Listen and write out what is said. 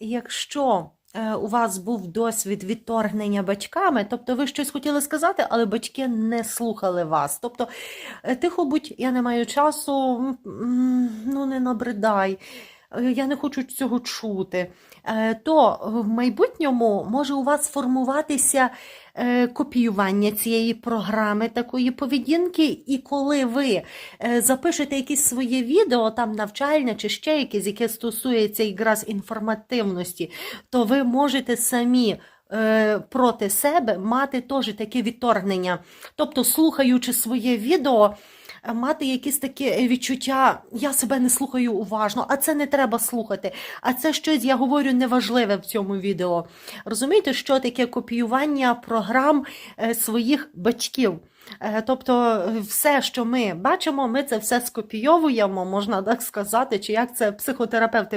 якщо е, у вас був досвід відторгнення батьками, тобто ви щось хотіли сказати, але батьки не слухали вас. Тобто, е, тихо будь, я не маю часу, ну не набридай. е, Я не хочу цього чути. То в майбутньому може у вас формуватися копіювання цієї програми, такої поведінки, і коли ви е, запишете якесь своє відео, там навчальне чи ще якесь, яке стосується якраз інформативності, то ви можете самі. е, Проти себе мати теж таке відторгнення. Тобто, слухаючи своє відео, е, мати якісь такі відчуття, я себе не слухаю уважно, а це не треба слухати. А це щось, я говорю, неважливе в цьому відео. Розумієте, що таке копіювання програм е, своїх батьків? Е, Тобто, е, все, що ми бачимо, ми це все скопійовуємо, можна так сказати, чи як це психотерапевти.